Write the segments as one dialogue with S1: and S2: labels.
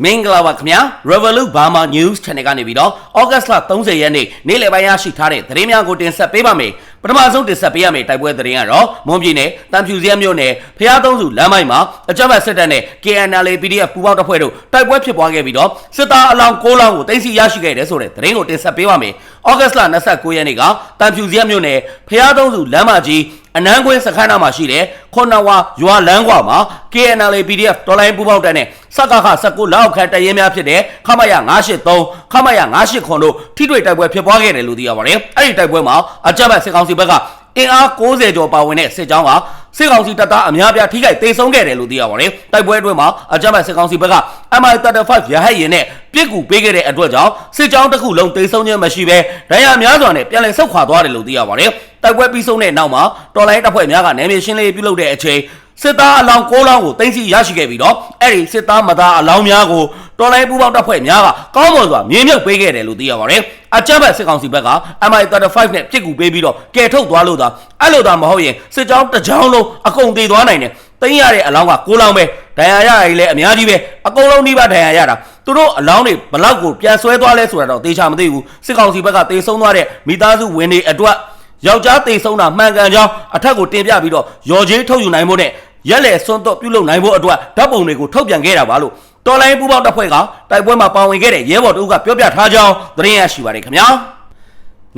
S1: မင်္ဂလာပါခင်ဗျာ Revolut Burma News Channel ကနေပြီးတော့ August လ30ရက်နေ့နေ့လယ်ပိုင်းရရှိထားတဲ့သတင်းများကိုတင်ဆက်ပေးပါမယ်ပထမဆုံးတင်ဆက်ပေးရမယ့်တိုက်ပွဲသတင်းကတော့မွန်ပြည်နယ်တန်ဖြူစရမြို့နယ်ဖျားသုံးစုလမ်းမိုက်မှာအကြမ်းဖက်စစ်တပ်နဲ့ KNL PDF ပူးပေါင်းတပ်ဖွဲ့တို့တိုက်ပွဲဖြစ်ပွားခဲ့ပြီးတော့စစ်သားအလောင်း6လောင်းကိုတင်စီရရှိခဲ့တယ်ဆိုတဲ့သတင်းကိုတင်ဆက်ပေးပါမယ် August လ29ရက်နေ့ကတန်ဖြူစရမြို့နယ်ဖျားသုံးစုလမ်းမကြီး အနန်းကွင်းစခန်းနာမှာရှိတဲ့ခွန်နဝါရွာလန်းကွာမှာ KNL PDF တော်လိုင်းပူးပေါင်းတပ်နဲ့စကခ19လောက်ခန့်တရင်များဖြစ်တဲ့ခမရ983ခမရ98ခွန်တို့ထိတွေ့တိုက်ပွဲဖြစ်ပွားခဲ့တယ်လို့သိရပါတယ်။အဲ့ဒီတိုက်ပွဲမှာအကြမ်းဖက်စစ်ကောင်စီဘက်ကအင်အား60ကျော်ပါဝင်တဲ့စစ်ကြောင်းက စစ်ကောင်စီတပ်သားအများပြားထိခိုက်ဒေဆုံးခဲ့တယ်လို့သိရပါတယ်။တိုက်ပွဲအတွင်းမှာအကြမ်းဖက်စစ်ကောင်စီဘက်က MI35 ရဟတ်ရင်နဲ့ပြစ်ကူပေးခဲ့တဲ့အတွက်ကြောင့်စစ်ကြောင်းတစ်ခုလုံးဒေဆုံးခြင်းမရှိဘဲဒဏ်ရာများစွာနဲ့ပြန်လည်ဆုတ်ခွာသွားတယ်လို့သိရပါတယ်။တိုက်ပွဲပြီးဆုံးတဲ့နောက်မှာတော်လိုင်းတပ်ဖွဲ့များကနယ်မြေရှင်းလင်းရေးပြုလုပ်တဲ့အချိန် စစ်သားအလောင်း6လောင်းကိုတင်စီရရှိခဲ့ပြီးတော့အဲ့ဒီစစ်သားမသားအလောင်းများကိုတော်လိုင်းပူပေါင်းတပ်ဖွဲ့များကကောင်းမွန်စွာမြေမြုပ်ပေးခဲ့တယ်လို့သိရပါတယ်။အကြမ်းဖက်စစ်ကောင်စီဘက်က MI35 နဲ့ပြစ်ကူပေးပြီးတော့ကယ်ထုတ်သွားလို့သာအဲ့လိုသာမဟုတ်ရင်စစ်ကြောင်းတစ်ကြောင်းလုံးအကုန်တည်သွားနိုင်တယ်။တင်ရတဲ့အလောင်းက6လောင်းပဲဒဏ်ရာရရင်လည်းအများကြီးပဲအကုန်လုံးနှိပါဒဏ်ရာရတာသူတို့အလောင်းတွေဘလောက်ကိုပြန်ဆွဲသွားလဲဆိုတာတော့သေချာမသိဘူးစစ်ကောင်စီဘက်ကတေဆုံးသွားတဲ့မိသားစုဝင်တွေအတွက်ယောက်ျားတေဆုံးတာမှန်ကန်ကြောင်းအထက်ကိုတင်ပြပြီးတော့ရော်ကြီးထုတ်ယူနိုင်ဖို့နဲ့ ရက်လက်စွန့်တော့ပြုလုပ်နိုင်ဖို့အတွက်ဓာတ်ပုံတွေကိုထုတ်ပြန်ခဲ့တာပါလို့တော်လိုင်းပူပေါင်းတပ်ဖွဲ့ကတိုက်ပွဲမှာပါဝင်ခဲ့တဲ့ရဲဘော်တို့ကပြောပြထားကြောင်းသတင်းရရှိပါတယ်ခင်ဗျာ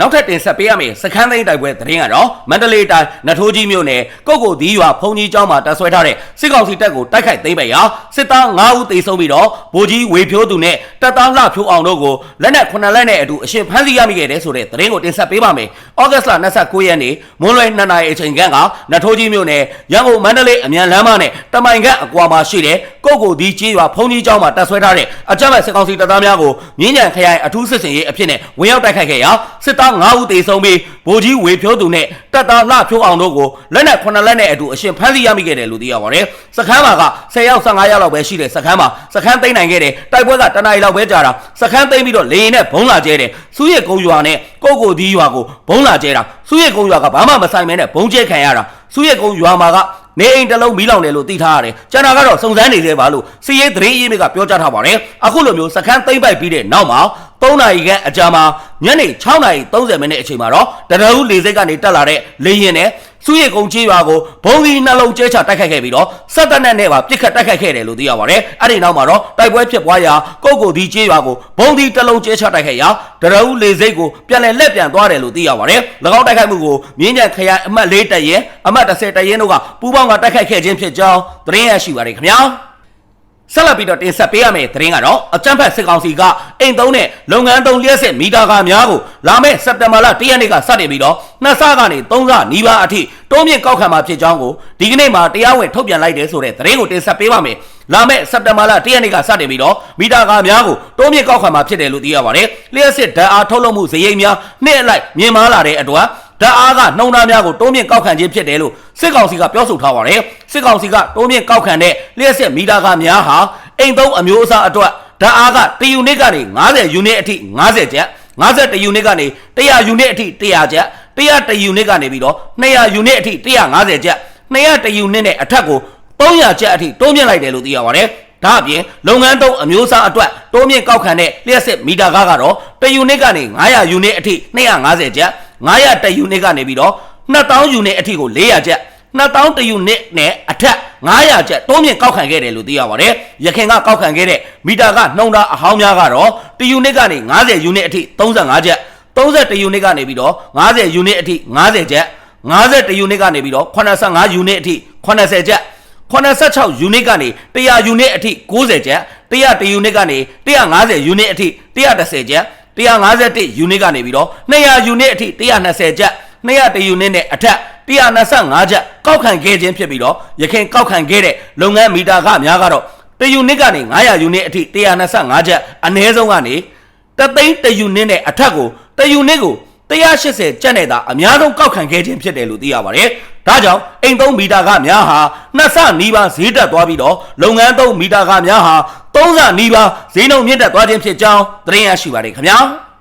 S1: နောက်ထပ်တင်ဆက်ပေးရမယ့်စခန်းသိမ်းတိုက်ပွဲသတင်းကတော့မန္တလေးတိုင်းနထိုးကြီးမြို့နယ်ကုတ်ကိုဒီရွာဖုန်ကြီးကျောင်းမှာတပ်ဆွဲထားတဲ့စစ်ကောင်စီတပ်ကိုတိုက်ခိုက်သိမ်းပိုက်ရာစစ်သား9ဦးသေဆုံးပြီးတော့ဗိုလ်ကြီးဝေဖြိုးသူနဲ့တပ်သားလှဖြိုးအောင်တို့ကိုလက်နက်9လက်နဲ့အတူအရှင်ဖမ်းဆီးရမိခဲ့တဲ့ဆိုတဲ့သတင်းကိုတင်ဆက်ပေးပါမယ်။ဩဂတ်စ်လ29ရက်နေ့မွန်းလွဲ2နာရီအချိန်ခန့်ကနထိုးကြီးမြို့နယ်ရန်ကုန်မန္တလေးအမြန်လမ်းမနဲ့တမိုင်ခန့်အကွာမှာရှိတဲ့ကုတ်ကိုဒီကြီးရွာဖုန်ကြီးကျောင်းမှာတပ်ဆွဲထားတဲ့အကြမ်းဖက်စစ်ကောင်စီတပ်သားများကိုမြင်းကြံခရိုင်အထူးစစ်စင်ရေးအဖြစ်နဲ့ဝင်ရောက်တိုက်ခိုက်ခဲ့ရာစစ်သား9ဦးသေဆုံးပြီးဗိုလ်ကြီးဝေဖြိုးသူနဲ့တပ်သားလှဖြိုးအောင်တို့ကိုလက်နက်9လက်နဲ့အတူအရှင်ဖမ်းဆီးရမိခဲ့တယ်လို့သိရပါတယ်။စခန်းမှာက10ယောက်15ယောက်လောက်ပဲရှိတဲ့စခန်းမှာစခန်းသိမ်းနိုင်ခဲ့တယ်။တိုက်ပွဲကတနအီလောက်ပဲကြာတာစခန်းသိမ်းပြီးတော့လေရင်နဲ့ဘုံလာကျဲတယ်။စူးရကုန်းရွာနဲ့ကိုကိုဒီရွာကိုဘုံလာကျဲတာ။စူးရကုန်းရွာကဘာမှမဆိုင်မဲနဲ့ဘုံကျဲခံရတာ။စူးရကုန်းရွာမှာကနေအိမ်တစ်လုံးမီးလောင်တယ်လို့သိထားရတယ်။ကျန်တာကတော့စုံစမ်းနေသေးပါလို့စီရေးသတင်းရေးမြစ်ကပြောကြားထားပါတယ်။အခုလိုမျိုးစခန်းသိမ်းပိုက်ပြီးတဲ့နောက်မှာ3နာရီခန့်အကြာမှာညနေ6နာရီ30မိနစ်အချိန်မှာတော့တရဟူးလေစိတ်ကနေတက်လာတဲ့လေရင်နဲ့စူးရကုံချေးရွာကိုဘုံဒီနှလုံးကျဲချတိုက်ခိုက်ခဲ့ပြီးတော့စက်တနက်နဲ့ပါပြစ်ခတ်တိုက်ခိုက်ခဲ့တယ်လို့သိရပါတယ်။အဲ့ဒီနောက်မှာတော့တိုက်ပွဲဖြစ်ပွားရာကုတ်ကိုဒီချေးရွာကိုဘုံဒီတစ်လုံးကျဲချတိုက်ခိုက်ရာတရဟူးလေစိတ်ကိုပြန်လည်လက်ပြန်သွားတယ်လို့သိရပါတယ်။၎င်းတိုက်ခိုက်မှုကိုမြင်းကြံခရိုင်အမှတ်၄တရင်အမှတ်30တရင်တို့ကပူးပေါင်းကတိုက်ခိုက်ခဲ့ခြင်းဖြစ်ကြောင်းသတင်းရရှိပါတယ်ခင်ဗျာ။ ဆက်လက်ပြီးတော့တင်ဆက်ပေးရမယ့်သတင်းကတော့အကြမ်းဖက်စစ်ကောင်စီကအိမ်သုံးနဲ့လုပ်ငန်းသုံးလျှက်စစ်မီတာကာများကိုလာမယ့်စက်တင်ဘာလ၁ရက်နေ့ကစတင်ပြီးတော့နှစ်ဆကနေသုံးဆနီးပါးအထိတိုးမြင့်ကောက်ခံမှာဖြစ်ကြောင်းကိုဒီကနေ့မှာတရားဝင်ထုတ်ပြန်လိုက်တယ်ဆိုတဲ့သတင်းကိုတင်ဆက်ပေးပါမယ်။လာမယ့်စက်တင်ဘာလ၁ရက်နေ့ကစတင်ပြီးတော့မီတာကာများကိုတိုးမြင့်ကောက်ခံမှာဖြစ်တယ်လို့သိရပါတယ်။လျှက်စစ်ဓာတ်အားထုတ်လုပ်မှုဇယိမ်များနှစ်အလိုက်မြင့်မားလာတဲ့အတွက် ဓာတ်အားကနှုံသားများကိုတိုးမြင့်ကောက်ခံခြင်းဖြစ်တယ်လို့စစ်ကောင်စီကပြောဆိုထားပါတယ်။စစ်ကောင်စီကတိုးမြင့်ကောက်ခံတဲ့လျှက်စစ်မီတာကာများဟာအိမ်သုံးအမျိုးအစားအတွက်ဓာတ်အားက1ယူနစ်ကနေ90ယူနစ်အထိ90ကျပ်51ယူနစ်ကနေ100ယူနစ်အထိ100ကျပ်100ယူနစ်ကနေပြီးတော့200ယူနစ်အထိ150ကျပ်200ယူနစ်နဲ့အထက်ကို300ကျပ်အထိတိုးမြင့်လိုက်တယ်လို့သိရပါတယ်ဒါအပြင်လုပ်ငန်းသုံးအမျိုးအစားအတွက်တိုးမြင့်ကောက်ခံတဲ့လျှက်စစ်မီတာကားကတော့1ယူနစ်ကနေ900ယူနစ်အထိ250ကျပ် 900တယူနစ်ကနေပြီးတော့2000ယူနစ်အထိကို400ကျပ်2000တယူနစ်နဲ့အထက်900ကျပ်တိုးမြင့်ကောက်ခံခဲ့တယ်လို့သိရပါတယ်။ရခင်ကကောက်ခံခဲ့တဲ့မီတာကနှုံတာအဟောင်းများကတော့တယူနစ်ကနေ90ယူနစ်အထိ35ကျပ်30ယူနစ်ကနေပြီးတော့50ယူနစ်အထိ50ကျပ်50ယူနစ်ကနေပြီးတော့85ယူနစ်အထိ80ကျပ်86ယူနစ်ကနေ100ယူနစ်အထိ90ကျပ်100ယူနစ်ကနေ150ယူနစ်အထိ130ကျပ် 151ယူနစ်ကနေပြီးတော့200ယူနစ်အထိ120ကျပ်200ယူနစ်နဲ့အထက်125ကျပ်ကောက်ခံခဲ့ခြင်းဖြစ်ပြီးတော့ရခင်ကောက်ခံခဲ့တဲ့လုပ်ငန်းမီတာကများကတော့တယူနစ်ကနေ900ယူနစ်အထိ125ကျပ်အနည်းဆုံးကနေတသိန်းတယူနစ်နဲ့အထက်ကိုတယူနစ်ကို 180ကျပ်နဲ့သာအများဆုံးကောက်ခံခဲ့ခြင်းဖြစ်တယ်လို့သိရပါတယ်။ဒါကြောင့်အိမ်သုံးမီတာကများဟာနှစ်ဆနီးပါးဈေးတက်သွားပြီးတော့လုပ်ငန်းသုံးမီတာကများဟာသုံးဆနီးပါးဈေးနှုန်းမြင့်တက်သွားခြင်းဖြစ်ကြောင်းသတင်းရရှိပါတယ်ခင်ဗျာ။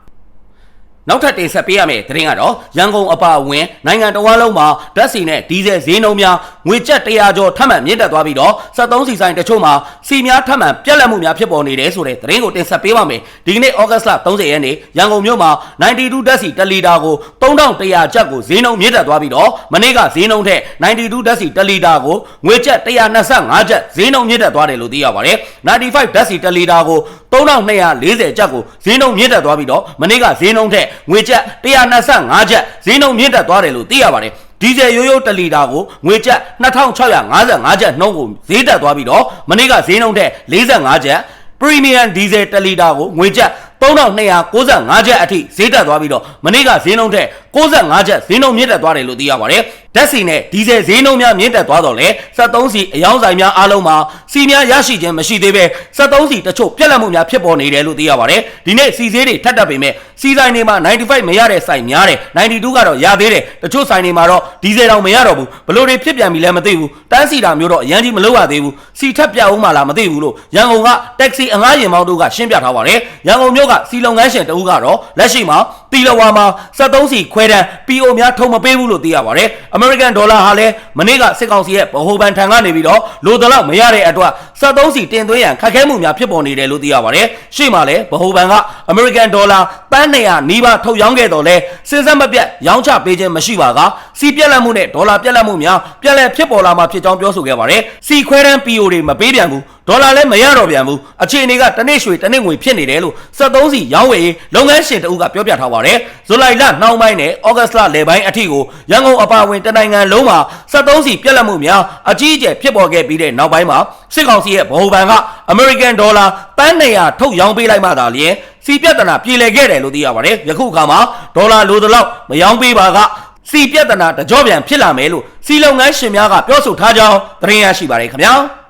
S1: နောက်ထပ်တင်ဆက်ပေးရမယ့်သတင်းကတော့ရန်ကုန်အပါအဝင်နိုင်ငံတော်ဝန်လုံးမှာဓာတ်ဆီနဲ့ဒီဇယ်ဈေးနှုန်းများငွေကျပ်100ကျော်ထပ်မံမြင့်တက်သွားပြီးတော့73စီဆိုင်တချို့မှာစီများထပ်မံပြက်လက်မှုများဖြစ်ပေါ်နေတယ်ဆိုတဲ့သတင်းကိုတင်ဆက်ပေးပါမယ်။ဒီကနေ့ဩဂတ်လ30ရက်နေ့ရန်ကုန်မြို့မှာ92ဓာတ်ဆီ1လီတာကို3100ကျပ်ကိုဈေးနှုန်းမြင့်တက်သွားပြီးတော့မနေ့ကဈေးနှုန်းထက်92ဓာတ်ဆီ1လီတာကိုငွေကျပ်125ကျပ်ဈေးနှုန်းမြင့်တက်သွားတယ်လို့သိရပါတယ်။95ဓာတ်ဆီ1လီတာကို3240ကျပ်ကိုဈေးနှုန်းမြင့်တက်သွားပြီးတော့မနေ့ကဈေးနှုန်းထက်ငွေကျပ်125ကျပ်ဈေးနှုန်းမြင့်တက်သွားတယ်လို့သိရပါတယ်ဒီဇယ်ရိုးရိုး1လီတာကိုငွေကျပ်2655ကျပ်နှုန်းကိုဈေးတက်သွားပြီးတော့မနေ့ကဈေးနှုန်းထက်45ကျပ်ပရီမီယံဒီဇယ်1လီတာကိုငွေကျပ်3295ကျပ်အထိဈေးတက်သွားပြီးတော့မနေ့ကဈေးနှုန်းထက်65ကျပ်ဈေးနှုန်းမြင့်တက်သွားတယ်လို့သိရပါတယ် ဓာတ်ဆီနဲ့ဒီဇယ်ဈေးနှုန်းများမြင့်တက်သွားတော့လေ73စီအယောင်းဆိုင်များအားလုံးမှာစီများရရှိခြင်းမရှိသေးပဲ73စီတချို့ပြက်လက်မှုများဖြစ်ပေါ်နေတယ်လို့သိရပါတယ်ဒီနေ့စီဈေးတွေထပ်တက်ပေမဲ့စီဆိုင်တွေမှာ95မရတဲ့ဆိုင်များတယ်92ကတော့ရသေးတယ်တချို့ဆိုင်တွေမှာတော့ဒီဇယ်တောင်မရတော့ဘူးဘလို့တွေဖြစ်ပြန်ပြီလဲမသိဘူးတန်းစီတာမျိုးတော့အရန်ကြီးမလုပ်ရသေးဘူးစီထက်ပြအောင်မှလားမသိဘူးလို့ရန်ကုန်ကတက္ကစီအငှားယာဉ်မောင်းတို့ကရှင်းပြထားပါတယ်ရန်ကုန်မြို့ကစီလုံငန်းရှင်တဦးကတော့လက်ရှိမှာ တီလဝါမှာ73စီခွဲတန်း PO များထုံမပေးဘူးလို့သိရပါတယ်အမေရိကန်ဒေါ်လာဟာလည်းမနေ့ကစစ်ကောင်စီရဲ့ဗဟိုဘဏ်ထံကနေပြီးတော့လိုတလောက်မရတဲ့အတွက်73စီတင်သွင်းရန်ခက်ခဲမှုများဖြစ်ပေါ်နေတယ်လို့သိရပါတယ်ရှေ့မှာလည်းဗဟိုဘဏ်ကအမေရိကန်ဒေါ်လာပန်း200နီးပါးထုတ်ရောင်းခဲ့တော့လဲစဉ်ဆက်မပြတ်ရောင်းချပေးခြင်းမရှိပါကစီပြက်လက်မှုနဲ့ဒေါ်လာပြက်လက်မှုများပြက်လက်ဖြစ်ပေါ်လာမှာဖြစ်ကြောင်းပြောဆိုခဲ့ပါတယ်စီခွဲတန်း PO တွေမပေးပြန်ဘူး ဒေါ်လာလည်းမရတော့ပြန်ဘူးအခြေအနေကတနေ့ရွှေတနေ့ငွေဖြစ်နေတယ်လို့73စီရောင်းဝယ်ရေးလုပ်ငန်းရှင်တဦးကပြောပြထားပါတယ်ဇူလိုင်လနှောင်းပိုင်းနဲ့ဩဂတ်စ်လလယ်ပိုင်းအထိကိုရန်ကုန်အပါအဝင်တနိုင်ငံလုံးမှာ73စီပြက်လက်မှုများအကြီးအကျယ်ဖြစ်ပေါ်ခဲ့ပြီးတဲ့နောက်ပိုင်းမှာစစ်ကောင်စီရဲ့ဗဟိုဘဏ်ကအမေရိကန်ဒေါ်လာတန်း200ထုတ်ရောင်းပေးလိုက်မှသာလျှင်စီပြဿနာပြေလည်ခဲ့တယ်လို့သိရပါတယ်ယခုအခါမှာဒေါ်လာလိုသလောက်မရောင်းပေးပါကစီပြဿနာတကြောပြန်ဖြစ်လာမယ်လို့စီလုံငန်းရှင်များကပြောဆိုထားကြောင်းသတင်းရရှိပါတယ်ခင်ဗျာ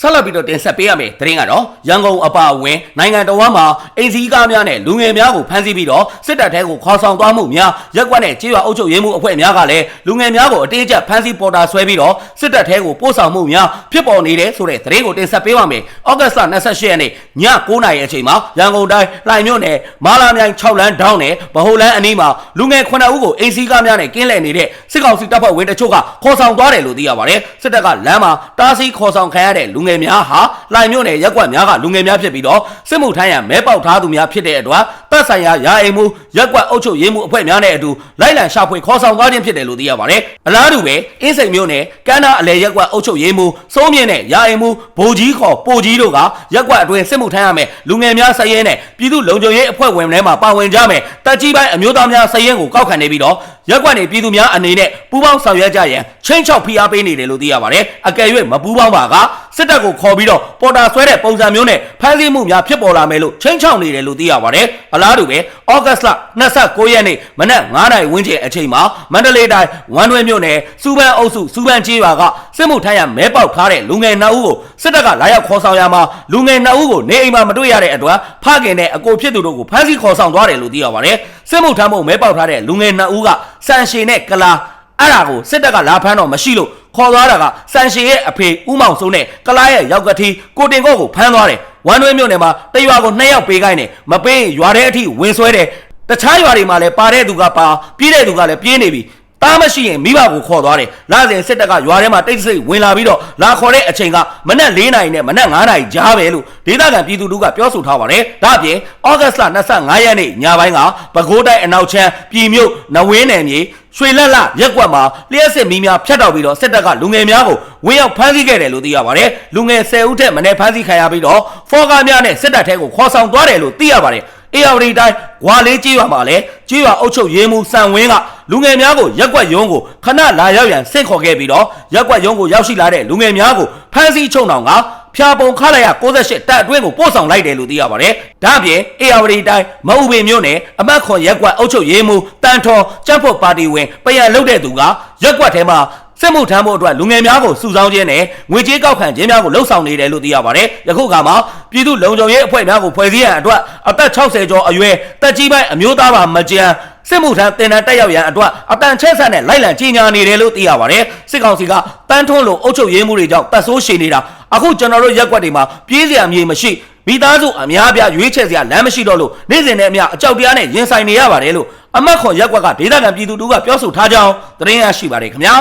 S1: ဆက်လက်ပြီးတော့တင်ဆက်ပေးရမယ်သတင်းကတော့ရန်ကုန်အပါအဝင်နိုင်ငံတော်ဝန်မှာအင်စီကားများနဲ့လူငယ်များကိုဖမ်းဆီးပြီးတော့စစ်တပ်ထဲကိုခေါ်ဆောင်သွားမှုများရက်ကွက်နဲ့ကြေးရွာအုပ်ချုပ်ရေးမှုအဖွဲ့များကလည်းလူငယ်များကိုအတင်းအကျပ်ဖမ်းဆီးပေါ်တာဆွဲပြီးတော့စစ်တပ်ထဲကိုပို့ဆောင်မှုများဖြစ်ပေါ်နေတယ်ဆိုတဲ့သတင်းကိုတင်ဆက်ပေးပါမယ်။ဩဂတ်စ်လ28ရက်နေ့ည9:00နာရီအချိန်မှာရန်ကုန်တိုင်းလှိုင်မြို့နယ်မာလာမြိုင်6လမ်းဒေါင်းနယ်ဗဟိုလမ်းအနီးမှာလူငယ်9ဦးကိုအင်စီကားများနဲ့ကင်းလှည့်နေတဲ့စစ်ကောင်စီတပ်ဖွဲ့ဝင်တချို့ကခေါ်ဆောင်သွားတယ်လို့သိရပါတယ်။စစ်တပ်ကလမ်းမှာတားဆီးခေါ်ဆောင်ခံရတဲ့လူငယ်များဟာလှိုင်မြို့နယ်ရက်ကွက်များကလူငယ်များဖြစ်ပြီးတော့စစ်မှုထမ်းရန်မဲပေါက်ထားသူများဖြစ်တဲ့အတွက်တပ်ဆိုင်ရာရာအိမ်မှုရက်ကွက်အုပ်ချုပ်ရေးမှုအဖွဲ့များနဲ့အတူလိုက်လံရှာဖွေခေါ်ဆောင်သွားခြင်းဖြစ်တယ်လို့သိရပါတယ်။အလားတူပဲအင်းစိန်မြို့နယ်ကမ်းနားအလဲရက်ကွက်အုပ်ချုပ်ရေးမှုစိုးမြင့်နဲ့ရာအိမ်မှုဗိုလ်ကြီးခေါ်ပိုကြီးတို့ကရက်ကွက်အတွင်းစစ်မှုထမ်းရမယ်လူငယ်များစည်ရဲနဲ့ပြည်သူလုံခြုံရေးအဖွဲ့ဝင်တွေမှာပါဝင်ကြမယ်တပ်ကြီးပိုင်းအမျိုးသားများစည်ရဲကိုကောက်ခံနေပြီးတော့ရက်ကွက်နေပြည်သူများအနေနဲ့ပူးပေါင်းဆောင်ရွက်ကြရန်ချင်းချောက်ဖိအားပေးနေတယ်လို့သိရပါတယ်။အကယ်၍မပူးပေါင်းပါက စစ်တပ်ကိုခေါ်ပြီးတော့ပေါ်တာဆွဲတဲ့ပုံစံမျိုးနဲ့ဖမ်းဆီးမှုများဖြစ်ပေါ်လာမယ်လို့ချင်းချောက်နေတယ်လို့သိရပါတယ်။အလားတူပဲဩဂတ်စ်လ29ရက်နေ့မနက်9:00နာရီဝန်းကျင်အချိန်မှာမန္တလေးတိုင်းဝမ်တွဲမြို့နယ်စူပန်အုပ်စုစူပန်ကျေးရွာကစစ်မှုထမ်းရမဲပေါက်ထားတဲ့လူငယ်2ဦးကိုစစ်တပ်ကလာရောက်ခေါ်ဆောင်ရမှာလူငယ်2ဦးကိုနေအိမ်မှာမတွေ့ရတဲ့အတွက်ဖခင်နဲ့အကိုဖြစ်သူတို့ကိုဖမ်းဆီးခေါ်ဆောင်သွားတယ်လို့သိရပါတယ်။စစ်မှုထမ်းဖို့မဲပေါက်ထားတဲ့လူငယ်2ဦးကစန်ရှည်နဲ့ကလာအဲ့ဒါကိုစစ်တပ်ကလာဖမ်းတော့မရှိလို့ ခေါ်သွားတာကစန်ရှည်ရဲ့အဖေဦးမောင်စိုးနဲ့ကလာရဲ့ရောက်ကတိကိုတင်ကော့ကိုဖမ်းသွားတယ်ဝမ်တွဲမြို့နယ်မှာတရွာကိုနှစ်ယောက်ပေးခိုင်းတယ်မပေးရင်ရွာထဲအထိဝင်ဆွဲတယ်တခြားရွာတွေမှာလည်းပါတဲ့သူကပါပြေးတဲ့သူကလည်းပြေးနေပြီ တားမရှိရင်မိဘကိုခေါ်သွားတယ်။လာစဉ်စစ်တပ်ကရွာထဲမှာတိတ်ဆိတ်ဝင်လာပြီးတော့လာခေါ်တဲ့အချိန်ကမနက်၄နာရီနဲ့မနက်9နာရီကြားပဲလို့ဒေသခံပြည်သူတို့ကပြောဆိုထားပါတယ်။ဒါအပြင်ဩဂတ်စ်လ25ရက်နေ့ညပိုင်းကပဲခူးတိုင်းအနောက်ချမ်းပြည်မြို့နဝင်းနယ်မြေရွှေလက်လရက်ကွက်မှာလျှက်စစ်မီးများဖျက်တောက်ပြီးတော့စစ်တပ်ကလူငယ်များကိုဝင်းရောက်ဖမ်းဆီးခဲ့တယ်လို့သိရပါတယ်။လူငယ်10ဦးထက်မနည်းဖမ်းဆီးခံရပြီးတော့ဖော်ကားများနဲ့စစ်တပ်ထဲကိုခေါ်ဆောင်သွားတယ်လို့သိရပါတယ်။အေယာဝတီတိုင်းဝါလေးကြီးရွာမှာလည်းကြီးရွာအုပ်ချုပ်ရေးမှူးစံဝင်းက လူငယ်များကိုရက်ကွက်ရုံးကိုခဏလာရောက်ရန်ဆင့်ခေါ်ခဲ့ပြီးတော့ရက်ကွက်ရုံးကိုရောက်ရှိလာတဲ့လူငယ်များကိုဖမ်းဆီးချုပ်နှောင်ကဖျာပုံခလိုက်ရ68တပ်အတွင်းကိုပို့ဆောင်လိုက်တယ်လို့သိရပါတယ်။ဒါ့အပြင်အေယာဝတီတိုင်းမအူပင်မြို့နယ်အမတ်ခွန်ရက်ကွက်အုပ်ချုပ်ရေးမှူးတန်ထော်ကျန်းဖို့ပါတီဝင်ပယံလုတ်တဲ့သူကရက်ကွက်ထဲမှာစစ်မှုထမ်းဖို့အတွက်လူငယ်များကိုစုဆောင်းခြင်းနဲ့ငွေကြေးကောက်ခံခြင်းများကိုလှုံ့ဆော်နေတယ်လို့သိရပါတယ်။ယခုအခါမှာပြည်သူလုံခြုံရေးအဖွဲ့များကိုဖွဲ့စည်းရန်အတွက်အသက်60ကျော်အရွယ်တက်ကြီးပိုင်းအမျိုးသားပါမကြမ်း စစ်မှုထမ်းတင်တန်းတက်ရောက်ရန်အတွက်အတန်ချက်ဆက်နဲ့လိုက်လံကြီးညာနေတယ်လို့သိရပါတယ်စစ်ကောင်စီကတန်းထွန်းလိုအုပ်ချုပ်ရေးမှုတွေကြောင့်တပ်ဆိုးရှင်နေတာအခုကျွန်တော်တို့ရက်ကွက်တွေမှာပြေးစရာမြေမရှိမိသားစုအများအပြားရွေးချယ်စရာလမ်းမရှိတော့လို့နေ့စဉ်နဲ့အမျှအကြောက်တရားနဲ့ရင်ဆိုင်နေရပါတယ်လို့အမတ်ခွန်ရက်ကွက်ကဒေသခံပြည်သူတို့ကပြောဆိုထားကြောင်းသတင်းရရှိပါတယ်ခင်ဗျာ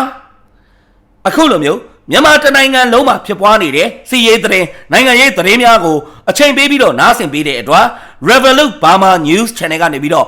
S1: အခုလိုမျိုးမြန်မာတနိုင်ငံလုံးမှာဖြစ်ပွားနေတဲ့စီရေးသတင်းနိုင်ငံရေးသတင်းများကိုအချိန်ပေးပြီးတော့နားဆင်ပေးတဲ့အတွက် Revolut Burma News Channel ကနေပြီးတော့